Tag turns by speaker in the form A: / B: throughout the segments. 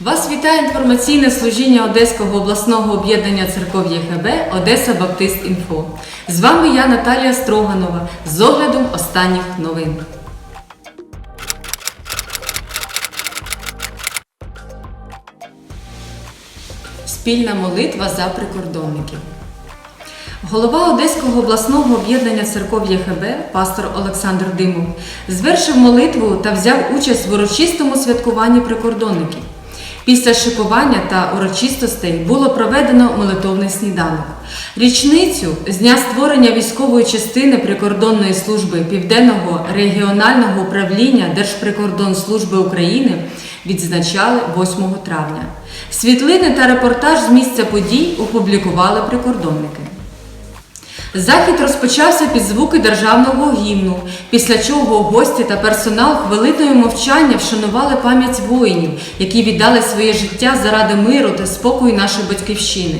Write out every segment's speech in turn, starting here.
A: Вас вітає інформаційне служіння Одеського обласного об'єднання церков ЄХБ Одеса Баптист Інфо. З вами я Наталія Строганова з оглядом останніх новин. Спільна молитва за прикордонників. Голова Одеського обласного об'єднання церков ЄХБ, пастор Олександр Димов, звершив молитву та взяв участь в урочистому святкуванні прикордонників. Після шикування та урочистостей було проведено молитовний сніданок. Річницю з дня створення військової частини прикордонної служби Південного регіонального управління Держприкордонслужби України відзначали 8 травня. Світлини та репортаж з місця подій опублікували прикордонники. Захід розпочався під звуки державного гімну, після чого гості та персонал хвилиною мовчання вшанували пам'ять воїнів, які віддали своє життя заради миру та спокою нашої батьківщини.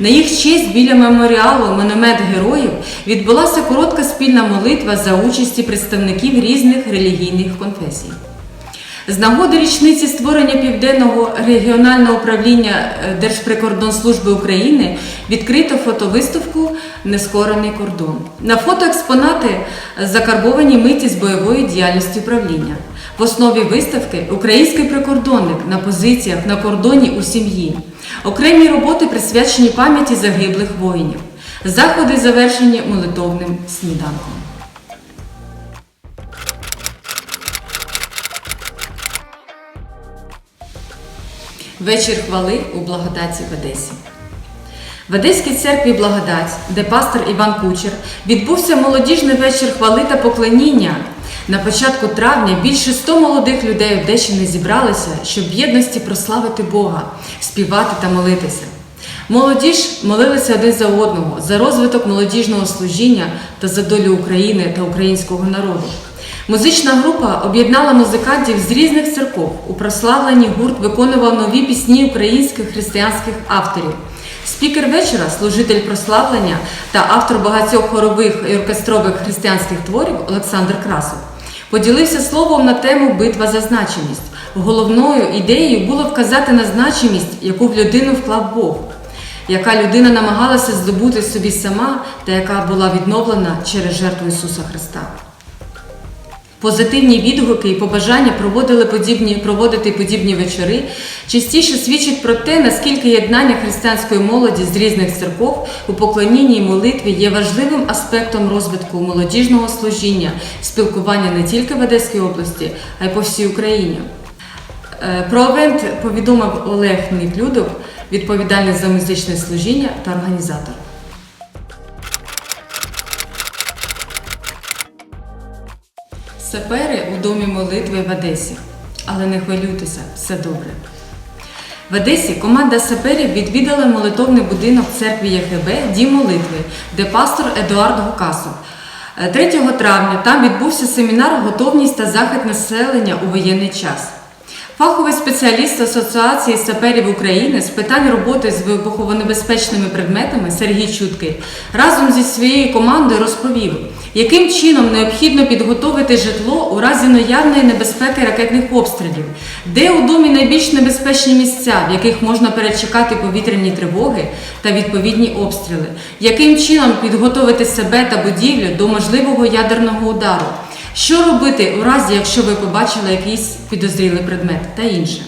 A: На їх честь біля меморіалу Монумент героїв відбулася коротка спільна молитва за участі представників різних релігійних конфесій. З нагоди річниці створення Південного регіонального управління е, Держприкордонслужби України відкрито фотовиставку Нескорений кордон. На фото експонати закарбовані миті з бойової діяльності управління. В основі виставки український прикордонник на позиціях на кордоні у сім'ї. Окремі роботи присвячені пам'яті загиблих воїнів. Заходи завершені молитовним сніданком. Вечір хвали у благодаті в Одесі. В Одеській церкві Благодать, де пастор Іван Кучер, відбувся молодіжний вечір хвали та поклоніння. На початку травня більше 100 молодих людей Одещини зібралися, щоб в єдності прославити Бога, співати та молитися. Молодіж молилися один за одного за розвиток молодіжного служіння та за долю України та українського народу. Музична група об'єднала музикантів з різних церков. У прославленні гурт виконував нові пісні українських християнських авторів. Спікер вечора, служитель прославлення та автор багатьох хорових і оркестрових християнських творів Олександр Красов поділився словом на тему Битва за значимість. Головною ідеєю було вказати на значимість, яку в людину вклав Бог, яка людина намагалася здобути собі сама та яка була відновлена через жертву Ісуса Христа. Позитивні відгуки і побажання проводили подібні, проводити подібні вечори частіше свідчать про те, наскільки єднання християнської молоді з різних церков у поклонінні і молитві є важливим аспектом розвитку молодіжного служіння, спілкування не тільки в Одеській області, а й по всій Україні. Е, Про евент повідомив Олег Ніклюдов, відповідальний за музичне служіння та організатор. Сапери у домі молитви в Одесі. Але не хвилюйтеся, все добре. В Одесі команда саперів відвідала молитовний будинок церкви ЄХБ Дім молитви, де пастор Едуард Гукасов. Е, 3 травня там відбувся семінар Готовність та захист населення у воєнний час. Фаховий спеціаліст Асоціації саперів України з питань роботи з вибуховонебезпечними предметами Сергій Чуткий разом зі своєю командою розповів, яким чином необхідно підготовити житло у разі наявної небезпеки ракетних обстрілів, де у домі найбільш небезпечні місця, в яких можна перечекати повітряні тривоги та відповідні обстріли, яким чином підготовити себе та будівлю до можливого ядерного удару. Що робити у разі, якщо ви побачили якийсь підозрілий предмет та інше?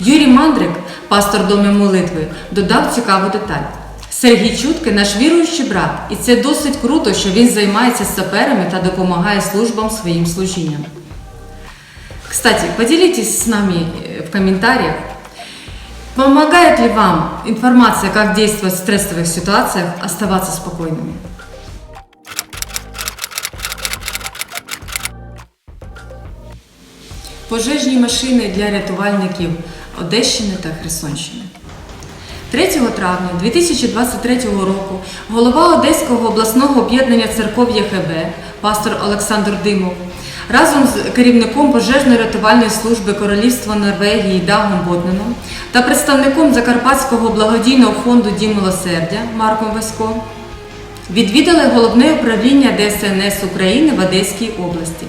A: Юрій Мандрик, пастор Домі молитви, додав цікаву деталь. Сергій Чутки наш віруючий брат, і це досить круто, що він займається саперами та допомагає службам своїм служінням. Кстати, поделитесь с нами э, в комментариях, помогает ли вам информация, как действовать в стрессовых ситуациях, оставаться спокойными. Пожежні машини для рятувальників Одещини та Херсонщини. 3 травня 2023 року голова Одеського обласного об'єднання церков ЄХБ, пастор Олександр Димов, разом з керівником пожежно-рятувальної служби Королівства Норвегії Дагом Бодненом та представником Закарпатського благодійного фонду Дім милосердя Марком Васько відвідали головне управління ДСНС України в Одеській області.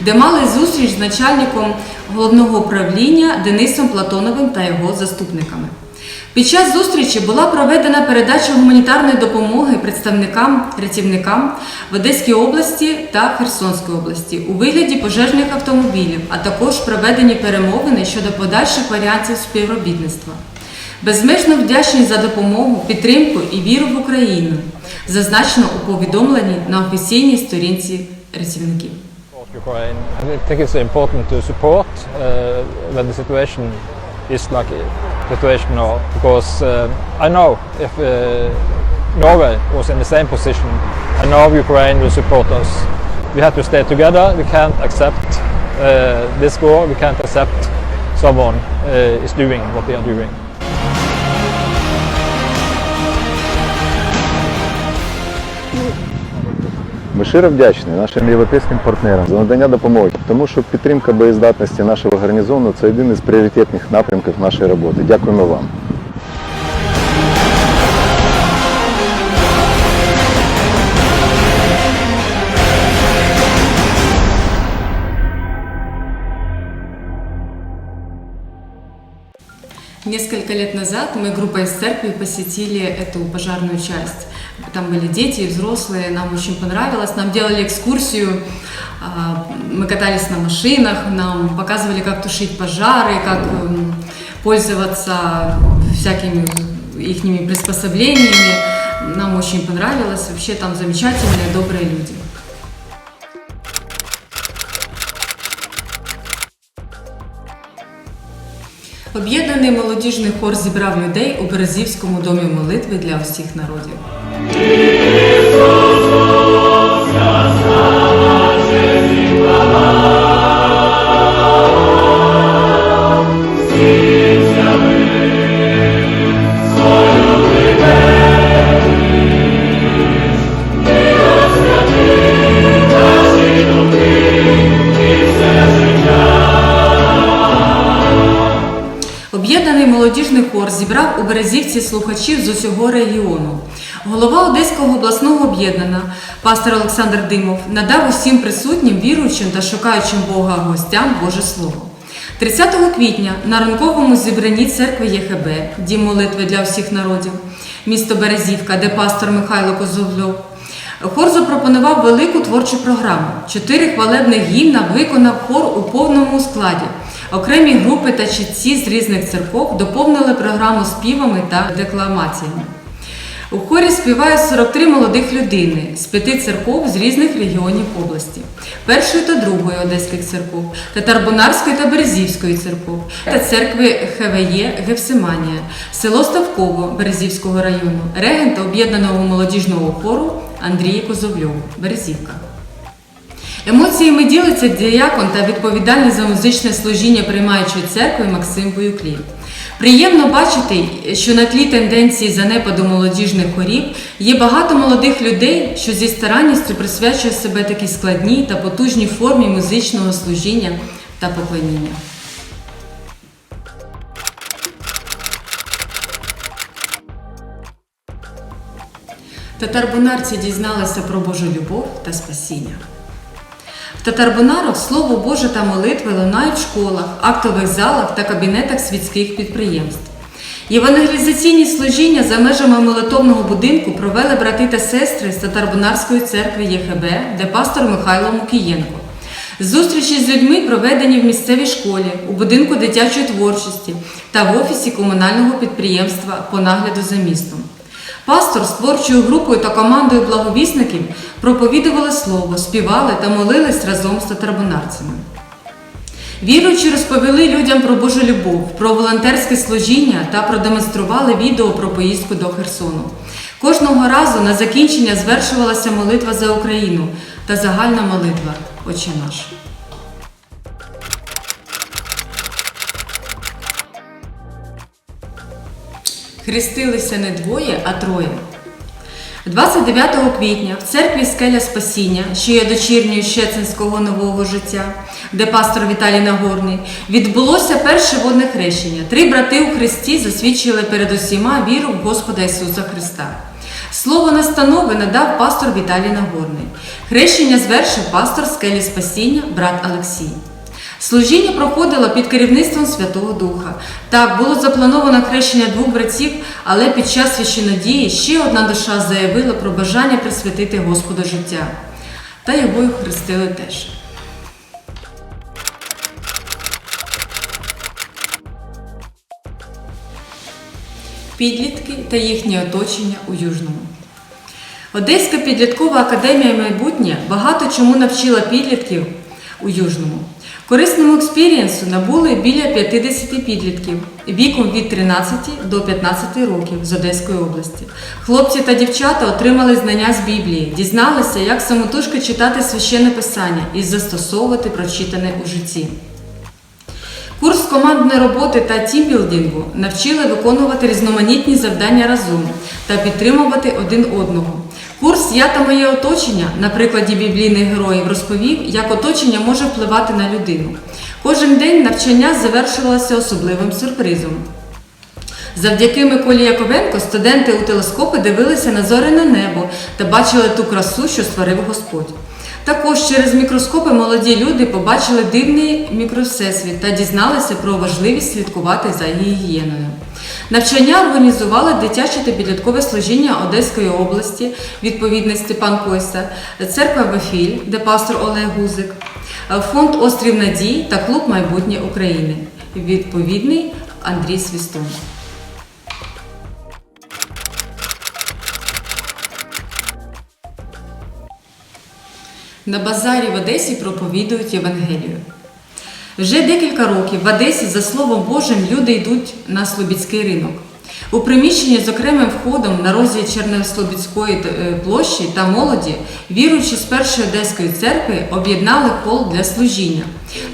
A: Де мали зустріч з начальником головного управління Денисом Платоновим та його заступниками. Під час зустрічі була проведена передача гуманітарної допомоги представникам рятівникам в Одеській області та Херсонській області у вигляді пожежних автомобілів, а також проведені перемовини щодо подальших варіантів співробітництва. Безмежно вдячні за допомогу, підтримку і віру в Україну, зазначено у повідомленні на офіційній сторінці рятівників.
B: Ukraine. I think it's important to support uh, when the situation is like the situation now, because uh, I know if uh, Norway was in the same position, I know Ukraine will support us. We have to stay together. We can't accept uh, this war. We can't accept someone uh, is doing what they are doing.
C: Ми щиро вдячні нашим європейським партнерам за надання допомоги, тому що підтримка боєздатності нашого гарнізону це один із пріоритетних напрямків нашої роботи. Дякуємо вам.
A: Несколько лет назад мы группой из церкви посетили эту пожарную часть. Там были дети и взрослые, нам очень понравилось. Нам делали экскурсию, а, мы катались на машинах, нам показывали, как тушить пожары, как м, пользоваться всякими их приспособлениями. Нам очень понравилось. Вообще там замечательные, добрые люди. Об'єднаний молодіжний хор зібрав людей у Березівському домі молитви для усіх народів. Березівці слухачів з усього регіону. Голова Одеського обласного об'єднання, пастор Олександр Димов, надав усім присутнім, віруючим та шукаючим Бога гостям Боже Слово. 30 квітня на ранковому зібранні церкви ЄХБ, дім молитви для всіх народів, місто Березівка, де пастор Михайло Козовльов, Хор запропонував велику творчу програму. Чотири хвалебних гімна виконав хор у повному складі. Окремі групи та чітці з різних церков доповнили програму співами та декламаціями. У хорі співають 43 молодих людини з п'яти церков з різних регіонів області, першої та другої одеських церков, Татарбунарської та Березівської церков, та церкви ХВЄ Гефсиманія, село Ставково Березівського району, регента об'єднаного молодіжного хору Андрія Козовльова, Березівка. Емоціями ділиться діякон та відповідальний за музичне служіння приймаючої церкви Максим Боюклів. Приємно бачити, що на тлі тенденції занепаду молодіжних хорів є багато молодих людей, що зі старанністю присвячує себе такій складній та потужній формі музичного служіння та поклоніння. Татарбунарці дізналися про Божу любов та спасіння. В Татарбунарах Слово Боже та молитви лунають в школах, актових залах та кабінетах світських підприємств. Євангелізаційні служіння за межами молитовного будинку провели брати та сестри з Татарбунарської церкви ЄХБ, де пастор Михайло Мукієнко. Зустрічі з людьми проведені в місцевій школі, у будинку дитячої творчості та в офісі комунального підприємства по нагляду за містом. Пастор з творчою групою та командою благовісників проповідували слово, співали та молились разом з татарбунарцями. Віруючі розповіли людям про Божу любов, про волонтерське служіння та продемонстрували відео про поїздку до Херсону. Кожного разу на закінчення звершувалася молитва за Україну та загальна молитва Отче наш. Хрестилися не двоє, а троє. 29 квітня в церкві Скеля Спасіння, що є дочірньою Щецинського нового життя, де пастор Віталій Нагорний, відбулося перше водне хрещення. Три брати у Христі засвідчили перед усіма віру в Господа Ісуса Христа. Слово настанови надав пастор Віталій Нагорний. Хрещення звершив пастор скелі Спасіння, брат Олексій. Служіння проходило під керівництвом Святого Духа. Так, було заплановано хрещення двох братів, але під час священодії ще одна душа заявила про бажання присвятити Господу життя. Та його й хрестили теж. Підлітки та їхнє оточення у Южному. Одеська підліткова академія майбутнє багато чому навчила підлітків у Южному. Корисному експірієнсу набули біля 50 підлітків віком від 13 до 15 років з Одеської області. Хлопці та дівчата отримали знання з Біблії, дізналися, як самотужки читати священне писання і застосовувати прочитане у житті. Курс командної роботи та тімбілдингу навчили виконувати різноманітні завдання разом та підтримувати один одного. Курс Я та моє оточення на прикладі біблійних героїв розповів, як оточення може впливати на людину. Кожен день навчання завершувалося особливим сюрпризом. Завдяки Миколі Яковенко студенти у телескопи дивилися на зоряне небо та бачили ту красу, що створив Господь. Також через мікроскопи молоді люди побачили дивний мікровсесвіт та дізналися про важливість слідкувати за гігієною. Навчання організували дитяче та підліткове служіння Одеської області, відповідний Степан Койса, церква Вефіль, де пастор Олег Гузик, фонд Острів Надій та клуб Майбутнє України. Відповідний Андрій Свістон. На базарі в Одесі проповідують Євангелію. Вже декілька років в Одесі, за Словом Божим, люди йдуть на Слобідський ринок. У приміщенні з окремим входом на розі Чернеслобідської е, площі та молоді, віруючи з першої одеської церкви, об'єднали хол для служіння.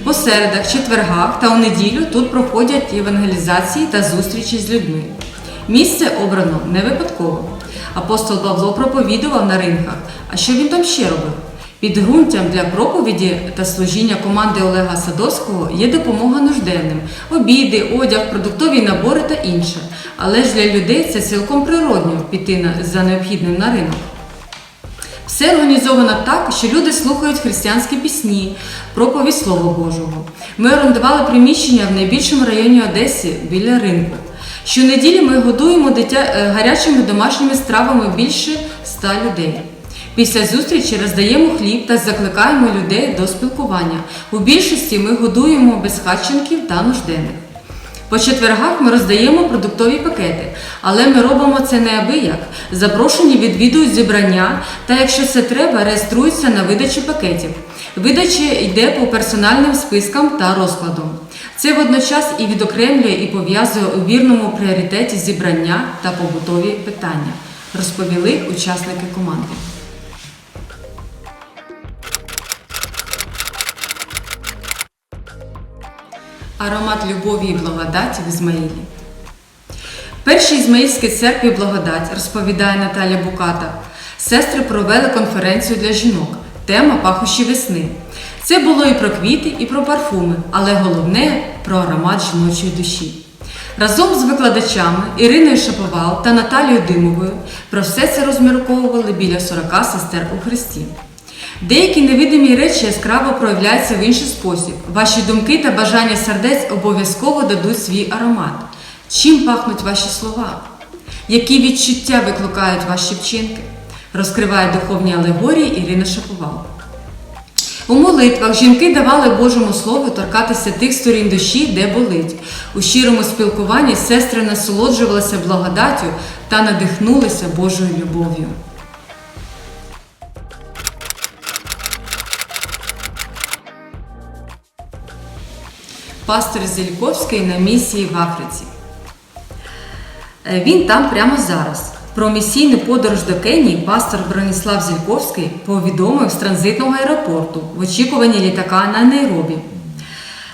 A: По середах, четвергах та у неділю тут проходять євангелізації та зустрічі з людьми. Місце обрано не випадково. Апостол Павло проповідував на ринках. А що він там ще робив? Підґрунтям для проповіді та служіння команди Олега Садовського є допомога нужденним, обіди, одяг, продуктові набори та інше. Але ж для людей це цілком природньо піти за необхідним на ринок. Все організовано так, що люди слухають християнські пісні, проповідь Слова Божого. Ми орендували приміщення в найбільшому районі Одеси біля ринку. Щонеділі ми годуємо дитя е, гарячими домашніми стравами більше ста людей. Після зустрічі роздаємо хліб та закликаємо людей до спілкування. У більшості ми годуємо безхатченків та нужденних. По четвергах ми роздаємо продуктові пакети, але ми робимо це неабияк. Запрошені відвідують зібрання та, якщо це треба, реєструються на видачу пакетів. Видача йде по персональним спискам та розкладам. Це водночас і відокремлює і пов'язує у вірному пріоритеті зібрання та побутові питання, розповіли учасники команди. Аромат любові і благодаті в Ізмаїлі. Першій Ізмаїльській церкві благодать розповідає Наталя Буката. Сестри провели конференцію для жінок. Тема пахощі весни. Це було і про квіти, і про парфуми, але головне про аромат жіночої душі. Разом з викладачами Іриною Шаповал та Наталією Димовою про все це розмірковували біля 40 сестер у Христі. Деякі невидимі речі яскраво проявляються в інший спосіб. Ваші думки та бажання сердець обов'язково дадуть свій аромат. Чим пахнуть ваші слова? Які відчуття викликають ваші вчинки? Розкриває духовні алегорії Ірина Шаповал. У молитвах жінки давали Божому Слову торкатися тих сторін душі, де болить. У щирому спілкуванні сестри насолоджувалися благодаттю та надихнулися Божою любов'ю. Пастор Зільковський на місії в Африці. Е, Він там прямо зараз. Про місійну подорож до Кенії пастор Броніслав Зільковський повідомив з транзитного аеропорту в очікуванні літака на Найробі.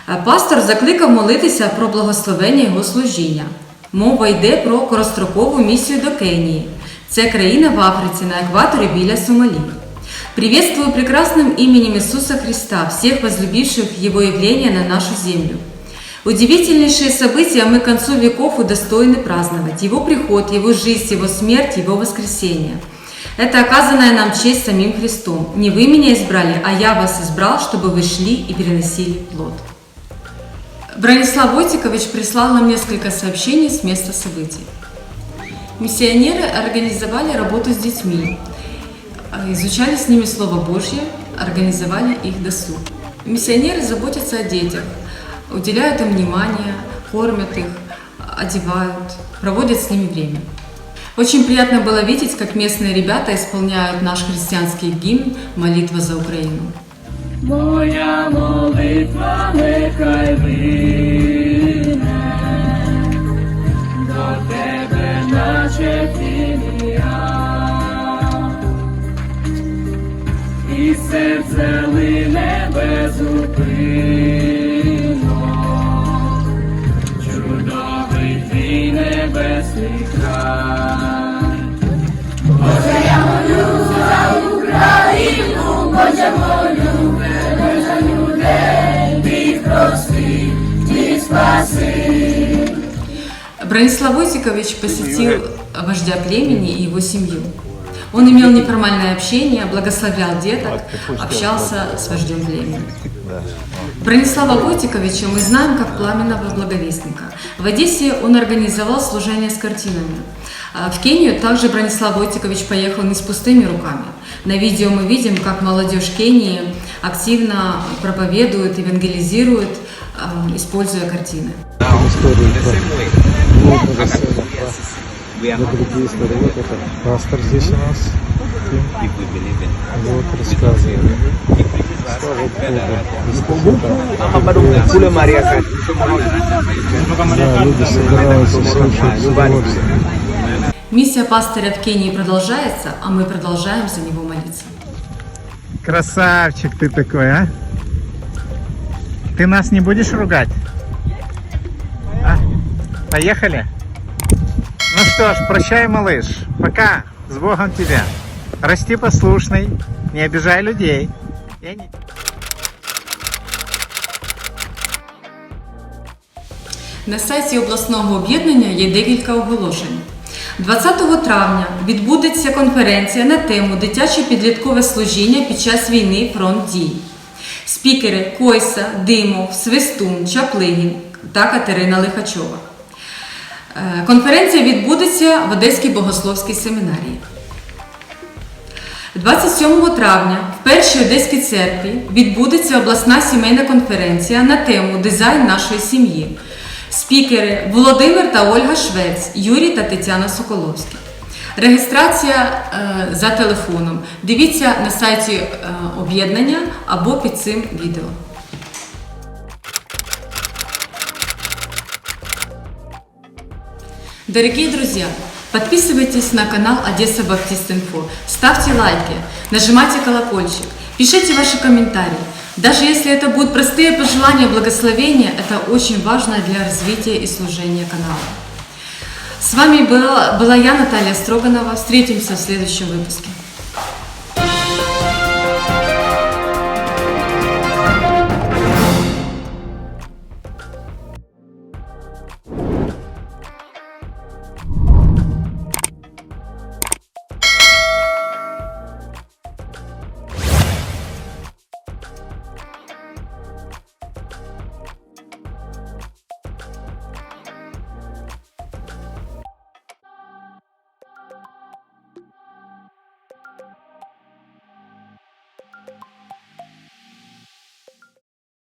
A: Е, Пастор закликав молитися про благословення його служіння. Мова йде про корострокову місію до Кенії. Це країна в Африці на екваторі біля Сомалі. Приветствую прекрасным именем Иисуса Христа, всех возлюбивших Его явление на нашу землю. Удивительнейшие события мы к концу веков удостоены праздновать. Его приход, Его жизнь, Его смерть, Его воскресение. Это оказанная нам честь самим Христом. Не вы меня избрали, а я вас избрал, чтобы вы шли и переносили плод. Бронислав Войтикович прислал нам несколько сообщений с места событий. Миссионеры организовали работу с детьми, изучали с ними Слово Божье, организовали их досуг. Миссионеры заботятся о детях, уделяют им внимание, кормят их, одевают, проводят с ними время. Очень приятно было видеть, как местные ребята исполняют наш христианский гимн «Молитва за Украину».
D: Моя молитва нехай вине до тебе, наче серце лине безупинно, чудовий твій небесний край.
A: Бронислав Войтикович посетил вождя племени и его семью. Он имел неформальное общение, благословлял деток, общался с вождем племени. Бронислава Войтиковича мы знаем как пламенного благовестника. В Одессе он организовал служение с картинами. А В Кению также Бронислав Войтикович поехал не с пустыми руками. На видео мы видим, как молодежь Кении активно проповедует, евангелизирует, а, используя картины.
E: другие истории. Вот это пастор здесь у нас. Вот рассказывает. Слава Богу. Да, люди собираются слушать с удовольствием.
A: Миссия пастыря в Кении продолжается, а мы продолжаем за него молиться.
F: Красавчик ты такой, а? Ты нас не будешь ругать? А? Поехали? Ну что ж, прощай, малыш. Пока. С Богом тебя. Расти послушный. Не обижай людей. Я не-
A: На сайті обласного об'єднання є декілька оголошень. 20 травня відбудеться конференція на тему Дитяче підліткове служіння під час війни фронт дій. Спікери Койса, Димов, Свистун, Чаплигін та Катерина Лихачова. Е, Конференція відбудеться в Одеській богословській семінарії. 27 травня в першій Одеській церкві відбудеться обласна сімейна конференція на тему Дизайн нашої сім'ї. Спікери Володимир та Ольга Швець, Юрій та Тетяна Соколовські. Реєстрація е, за телефоном. Дивіться на сайті е, об'єднання або під цим відео. Дорогие друзья, подписывайтесь на канал Одесса Баптист Инфо, ставьте лайки, нажимайте колокольчик, пишите ваши комментарии. Даже если это будут простые пожелания благословения, это очень важно для развития и служения канала. С вами была, была я, Наталья Строганова. Встретимся в следующем выпуске.